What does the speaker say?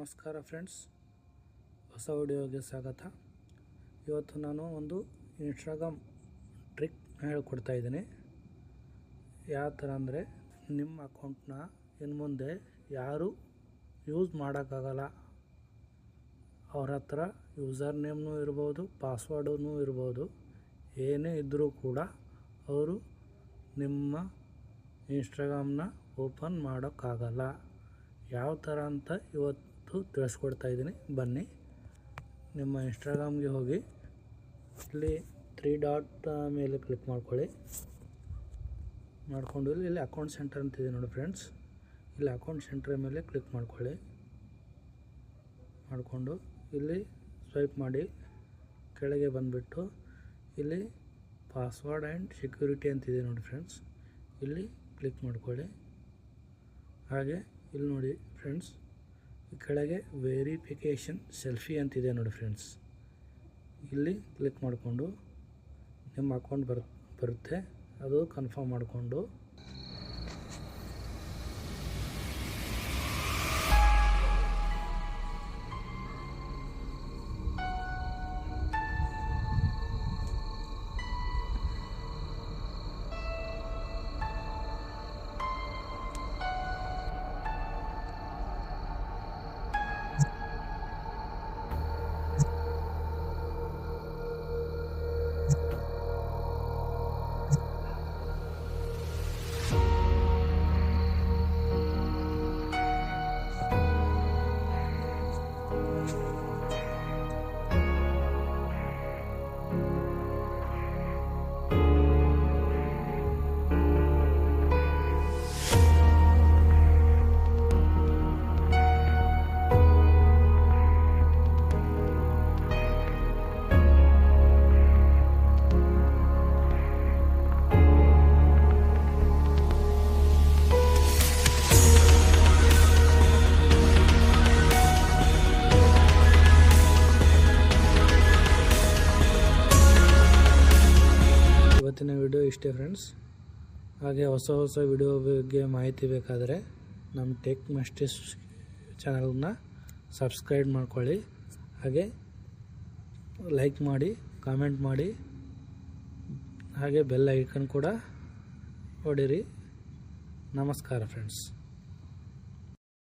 ನಮಸ್ಕಾರ ಫ್ರೆಂಡ್ಸ್. ಹೊಸ ವಿಡಿಯೋಗೆ ಸ್ವಾಗತ. ಇವತ್ತು ನಾನು ಒಂದು ಇನ್ಸ್ಟಾಗ್ರಾಮ್ ಟ್ರಿಕ್ ಹೇಳ್ಕೊಡ್ತಾ ಇದ್ದೀನಿ. ಯಾವ ಥರ ಅಂದರೆ ನಿಮ್ಮ ಅಕೌಂಟ್ನ ಇನ್ನು ಮುಂದೆ ಯಾರು ಯೂಸ್ ಮಾಡೋಕ್ಕಾಗಲ್ಲ. ಅವ್ರ ಹತ್ರ ಯೂಸರ್ ನೇಮ್ನೂ ಇರ್ಬೋದು ಪಾಸ್ವರ್ಡೂ ಇರ್ಬೋದು. ಏನೇ ಇದ್ದರೂ ಕೂಡ ಅವರು ನಿಮ್ಮ ಇನ್ಸ್ಟಾಗ್ರಾಮ್ನ ಓಪನ್ ಮಾಡೋಕ್ಕಾಗಲ್ಲ. ಯಾವ ಥರ ಅಂತ ಇವತ್ತು ತಿಳಿಸ್ಕೊಡ್ತಾ ಇದ್ದೀನಿ. ಬನ್ನಿ. ನಿಮ್ಮ ಇನ್ಸ್ಟಾಗ್ರಾಮ್ಗೆ ಹೋಗಿ. ಇಲ್ಲಿ ತ್ರೀ ಡಾಟ್ ಮೇಲೆ ಕ್ಲಿಕ್ ಮಾಡ್ಕೊಳ್ಳಿ. ಮಾಡಿಕೊಂಡು ಇಲ್ಲಿ ಅಕೌಂಟ್ ಸೆಂಟರ್ ಅಂತಿದೆ ನೋಡಿ ಫ್ರೆಂಡ್ಸ್ ಇಲ್ಲಿ ಅಕೌಂಟ್ ಸೆಂಟರ್ ಮೇಲೆ ಕ್ಲಿಕ್ ಮಾಡ್ಕೊಳ್ಳಿ. ಮಾಡಿಕೊಂಡು ಇಲ್ಲಿ ಸ್ವೈಪ್ ಮಾಡಿ. ಕೆಳಗೆ ಬಂದುಬಿಟ್ಟು ಇಲ್ಲಿ ಪಾಸ್ವರ್ಡ್ ಆ್ಯಂಡ್ ಸೆಕ್ಯೂರಿಟಿ ಅಂತಿದೆ ನೋಡಿ ಫ್ರೆಂಡ್ಸ್ ಇಲ್ಲಿ ಕ್ಲಿಕ್ ಮಾಡ್ಕೊಳ್ಳಿ. ಹಾಗೆ ಇಲ್ಲಿ ನೋಡಿ ಫ್ರೆಂಡ್ಸ್ ಕೆಳಗೆ ವೆರಿಫಿಕೇಷನ್ ಸೆಲ್ಫಿ ಅಂತಿದೆ ನೋಡಿ ಫ್ರೆಂಡ್ಸ್. ಇಲ್ಲಿ ಕ್ಲಿಕ್ ಮಾಡಿಕೊಂಡು ನಿಮ್ಮ ಅಕೌಂಟ್ ಬರ್, ಬರುತ್ತೆ. ಅದು ಕನ್ಫರ್ಮ್ ಮಾಡಿಕೊಂಡು ಇಷ್ಟೇ ಫ್ರೆಂಡ್ಸ್ ಹಾಗೆ ಹೊಸ ಹೊಸ ವಿಡಿಯೋ ಬಗ್ಗೆ ಮಾಹಿತಿ ಬೇಕಾದರೆ ನಮ್ಮ ಟೆಕ್ ಮಸ್ಟಿಸ್ ಚಾನಲ್ನ ಸಬ್ಸ್ಕ್ರೈಬ್ ಮಾಡ್ಕೊಳ್ಳಿ. ಹಾಗೆ ಲೈಕ್ ಮಾಡಿ ಕಾಮೆಂಟ್ ಮಾಡಿ, ಹಾಗೆ ಬೆಲ್ ಐಕನ್ ಕೂಡ ಹೊಡಿರಿ ನಮಸ್ಕಾರ ಫ್ರೆಂಡ್ಸ್